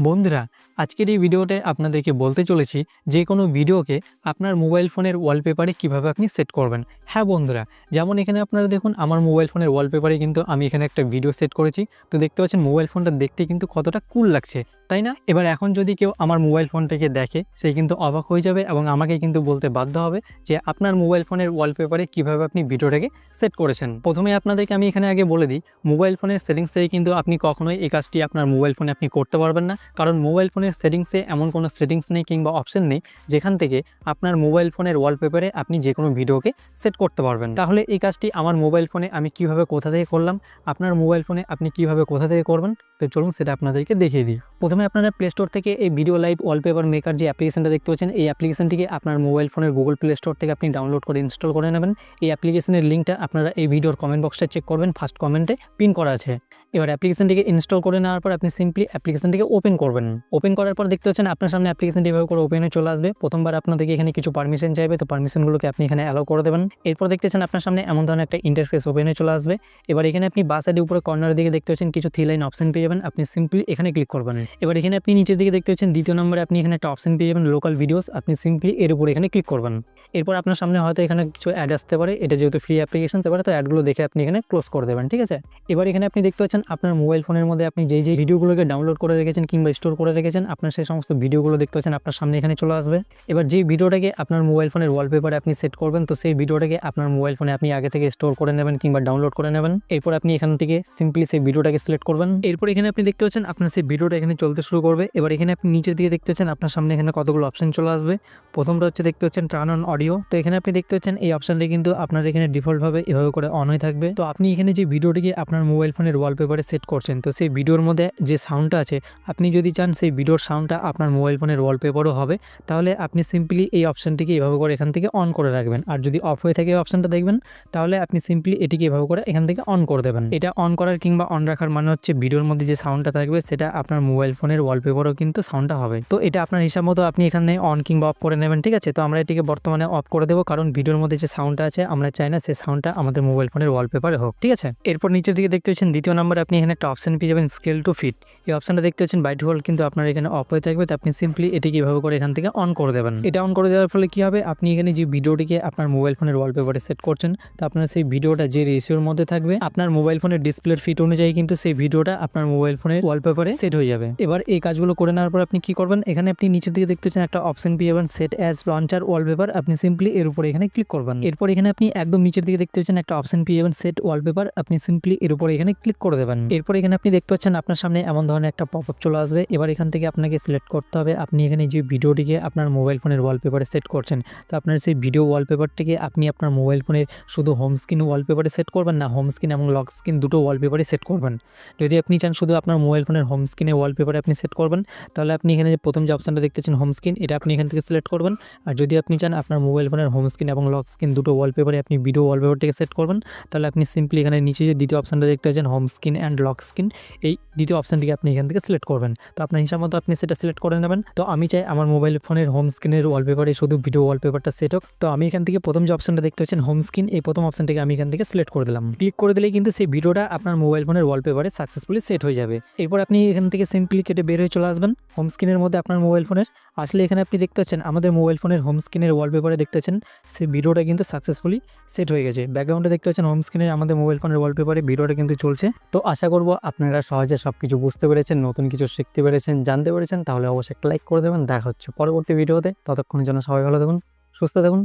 বন্ধুরা আজকের এই ভিডিওতে আপনাদেরকে বলতে চলেছি যে কোনো ভিডিওকে আপনার মোবাইল ফোনের ওয়ালপেপারে কীভাবে আপনি সেট করবেন। হ্যাঁ বন্ধুরা, যেমন এখানে আপনারা দেখুন, আমার মোবাইল ফোনের ওয়ালপেপারে কিন্তু আমি এখানে একটা ভিডিও সেট করেছি। তো দেখতে পাচ্ছেন, মোবাইল ফোনটা দেখতে কিন্তু কতটা কুল লাগছে, তাই না? এবার এখন যদি কেউ আমার মোবাইল ফোনটাকে দেখে, সে কিন্তু অবাক হয়ে যাবে এবং আমাকে কিন্তু বলতে বাধ্য হবে যে আপনার মোবাইল ফোনের ওয়ালপেপারে কীভাবে আপনি ভিডিওটাকে সেট করেছেন। প্রথমে আপনাদেরকে আমি এখানে আগে বলে দিই, মোবাইল ফোনের সেটিংস থেকে কিন্তু আপনি কখনোই এই কাজটি আপনার মোবাইল ফোনে আপনি করতে পারবেন না। কারণ মোবাইল ফোনের সেটিংসে এমন কোনো সেটিংস নেই কিংবা অপশন নেই, যেখান থেকে আপনার মোবাইল ফোনের ওয়ালপেপারে আপনি যে কোনো ভিডিওকে সেট করতে পারবেন। তাহলে এই কাজটি আমার মোবাইল ফোনে আমি কীভাবে কোথা থেকে করলাম, আপনার মোবাইল ফোনে আপনি কীভাবে কোথা থেকে করবেন, তো চলুন সেটা আপনাদেরকে দেখিয়ে দিই। প্রথমে আপনারা প্লে স্টোর থেকে এই ভিডিও লাইভ ওয়ালপেপার মেকার যে অ্যাপ্লিকেশনটা দেখতে পাচ্ছেন, এই অ্যাপ্লিকেশনটিকে আপনার মোবাইল ফোনের গুগল প্লে স্টোর থেকে আপনি ডাউনলোড করে ইনস্টল করে নেবেন। এই অ্যাপ্লিকেশনের লিঙ্কটা আপনারা এই ভিডিওর কমেন্ট বক্সটা চেক করবেন ফার্স্ট কমেন্টে পিন করা আছে। এবার অ্যাপ্লিকেশনটিকে ইনস্টল করে নেওয়ার পর আপনি সিম্পলি অ্যাপ্লিকেশনটিকে ওপেন করবেন। ওপেন করার পর দেখতে পাচ্ছেন আপনার সামনে অ্যাপ্লিকেশনটি এভাবে করে ওপেনে চলে আসবে। প্রথমবার আপনাদেরকে এখানে কিছু পারমিশন চাইবে, তো পারমিশনগুলোকে আপনি এখানে অ্যালাউ করে দেবেন। এরপর দেখতে পাচ্ছেন আপনার সামনে এমন ধরনের একটা ইন্টারফেস ওপেনে চলে আসবে। এবার এখানে আপনি বাস সাইডে উপরে কর্নার দিকে দেখতে পাচ্ছেন কিছু থ্রি লাইন অপশন পেয়ে যাবেন। আপনি সিম্পলি এখানে ক্লিক করবেন। এবার এখানে আপনি নিচের দিকে দেখতে পাচ্ছেন দ্বিতীয় নম্বরে আপনি এখানে একটা অপশন পেয়ে যাবেন লোকাল ভিডিওস আপনি সিম্পলি এর উপরে এখানে ক্লিক করবেন। এরপর আপনার সামনে হয়তো এখানে কিছু অ্যাড আসতে পারে। এটা যেহেতু ফ্রি অ্যাপ্লিকেশন তো পারে তো অ্যাডগুলো দেখে আপনি এখানে ক্লোজ করে দেবেন, ঠিক আছে? এবার এখানে আপনি দেখতে পাচ্ছেন আপনার মোবাইল ফোনের মধ্যে আপনি যেই যেই ভিডিওগুলোকে ডাউনলোড করে রেখেছেন কিংবা স্টোর করে রেখেছেন আপনার সেই সমস্ত ভিডিওগুলো দেখতে পাচ্ছেন, আপনার সামনে এখানে চলে আসবে। এবার যেই ভিডিওটাকে আপনার মোবাইল ফোনের ওয়ালপেপারে আপনি সেট করবেন, তো সেই ভিডিওটাকে আপনার মোবাইল ফোনে আপনি আগে থেকে স্টোর করে নেবেন কিংবা ডাউনলোড করে নেবেন। এরপর আপনি এখান থেকে সিম্পলি সেই ভিডিওটাকে সিলেক্ট করবেন। এরপর এখানে আপনি দেখতে পাচ্ছেন, আপনার সেই ভিডিওটা এখানে চলতে শুরু করবে। এবার এখানে আপনি নিচের দিকে দেখতে পাচ্ছেন, আপনার সামনে এখানে কতগুলো অপশন চলে আসবে। প্রথমটা হচ্ছে দেখতে পাচ্ছেন টার্ন অন অডিও তো এখানে আপনি দেখতে পাচ্ছেন, এই অপশনটি কিন্তু আপনার এখানে ডিফল্টভাবে এভাবে করে অন হয়ে থাকবে। তো আপনি এখানে যে ভিডিওটিকে আপনার মোবাইল ফোনের ওয়ালপেপারে সেট করছেন, তো সেই ভিডিওর মধ্যে যে সাউন্ডটা আছে, আপনি যদি চান সেই ভিডিওর সাউন্ডটা আপনার মোবাইল ফোনের ওয়ালপেপারও হবে, তাহলে আপনি সিম্পলি এই অপশানটিকে এভাবে করে এখান থেকে অন করে রাখবেন। আর যদি অফ হয়ে থাকে অপশানটা দেখবেন, তাহলে আপনি সিম্পলি এটিকে এভাবে করে এখান থেকে অন করে দেবেন। এটা অন করার কিংবা অন রাখার মানে হচ্ছে ভিডিওর মধ্যে যে সাউন্ডটা থাকবে, সেটা আপনার মোবাইল ফোনের ওয়ালপেপারও কিন্তু সাউন্ডটা হবে। তো এটা আপনার হিসাব মতো আপনি এখানে অন কিংবা অফ করে নেবেন, ঠিক আছে? তো আমরা এটিকে বর্তমানে অফ করে দেবো, কারণ ভিডিওর মধ্যে যে সাউন্ডটা আছে, আমরা চাই না সেই সাউন্ডটা আমাদের মোবাইল ফোনের ওয়ালপেপারে হোক, ঠিক আছে? এরপর নিচের দিকে দেখতে পাচ্ছেন দ্বিতীয় নম্বরে আপনি এখানে একটা অপশন পেয়ে যাবেন স্কেল টু ফিট এই অপশনটা দেখতে পাচ্ছেন বাই ডিফল্ট কিন্তু আপনার এখানে অফ হয়ে থাকবে আপনি সিম্পলি এটি এভাবে করে এখান থেকে অন করে দেবেন। এটা অন করে দেওয়ার ফলে কি হবে? আপনি এখানে যে ভিডিওটিকে আপনার মোবাইল ফোনের ওয়ালপেপারে সেট করছেন, তো আপনার সেই ভিডিওটা যে রেশিওর মধ্যে থাকবে, আপনার মোবাইল ফোনের ডিসপ্লের ফিট অনুযায়ী কিন্তু সেই ভিডিওটা আপনার মোবাইল ফোনের ওয়ালপেপারে সেট হয়ে যাবে। এবার এই কাজগুলো করে নেওয়ার পর আপনি কি করবেন? এখানে আপনি নিচের দিকে দেখতে পাচ্ছেন একটা অপশন পেয়ে যাবেন সেট অ্যাজ লঞ্চার ওয়ালপেপার আপনি সিম্পলি এর উপরে এখানে ক্লিক করবেন। এরপর এখানে আপনি একদম নিচের দিকে দেখতে পাচ্ছেন একটা অপশন পেয়ে যাবেন সেট ওয়ালপেপার আপনি সিম্পলি এর উপরে এখানে ক্লিক করে দেবেন। এরপর এখানে আপনি দেখতে পাচ্ছেন আপনার সামনে এমন ধরনের একটা পপ আপ চলে আসবে। এবার এখান থেকে আপনাকে সিলেক্ট করতে হবে। আপনি এখানে যে ভিডিওটিকে আপনার মোবাইল ফোনের ওয়ালপেপারে সেট করছেন, তো আপনার সেই ভিডিও ওয়ালপেপারটিকে আপনি আপনার মোবাইল ফোনের শুধু হোম স্ক্রিন ওয়ালপেপারে সেট করবেন না হোম স্ক্রিন এবং লক স্ক্রিন দুটো ওয়ালপেপারে সেট করবেন। যদি আপনি চান শুধু আপনার মোবাইল ফোনের হোম স্ক্রিনে ওয়ালপেপারে আপনি সেট করবেন, তাহলে আপনি এখানে যে প্রথম যে অপশনটা দেখতেছেন হোম স্ক্রিন এটা আপনি এখান থেকে সিলেক্ট করবেন। আর যদি আপনি চান আপনার মোবাইল ফোনের হোম স্ক্রিন এবং লক স্ক্রিন দুটো ওয়ালপেপারে আপনি ভিডিও ওয়ালপেপারটিকে সেট করবেন, তাহলে আপনি সিম্পলি এখানে নিচে যে দ্বিতীয় অপশনটা দেখতে পাচ্ছেন home screen and lock screen এই দ্বিতীয় অপশনটিকে আপনি এখান থেকে সিলেক্ট করবেন। তো আপনার হিসাব মতো আপনি সেটা সিলেক্ট করে নেবেন। তো আমি চাই আমার মোবাইল ফোনের হোম স্ক্রিনের ওয়ালপেপারে শুধু ভিডিও ওয়ালপেপারটা সেট হোক। তো আমি এখান থেকে প্রথম যে অপশনটা দেখতে পাচ্ছেন হোম স্ক্রিন এই প্রথম অপশনটিকে আমি এখান থেকে সিলেক্ট করে দিলাম। ক্লিক করে দিলেই কিন্তু সেই ভিডিওটা আপনার মোবাইল ফোনের ওয়ালপেপারে সাকসেসফুলি সেট হয়ে যাবে। এরপর আপনি এখান থেকে সিম্পলি কেটে বের হয়ে চলে আসবেন হোম স্ক্রিনের মধ্যে আপনার মোবাইল ফোনের আসলে এখানে আপনি দেখতে পাচ্ছেন, আমাদের মোবাইল ফোনের হোম স্ক্রিনের ওয়ালপেপারে দেখতে পাচ্ছেন, সেই ভিডিওটা কিন্তু সাকসেসফুলি সেট হয়ে গেছে। ব্যাকগ্রাউন্ডে দেখতে পাচ্ছেন হোম স্ক্রিনের আমাদের মোবাইল ফোনের ওয়ালপেপারে ভিডিওটা কিন্তু চলছে। তো আশা করব আপনারা সহজে সব কিছু বুঝতে পেরেছেন, নতুন কিছু শিখতে পেরেছেন, জানতে পেরেছেন তাহলে অবশ্যই একটা লাইক করে দেবেন। দেখা হচ্ছে পরবর্তী ভিডিওতে ততক্ষণের জন্য সবাই ভালো থাকুন, সুস্থ থাকুন।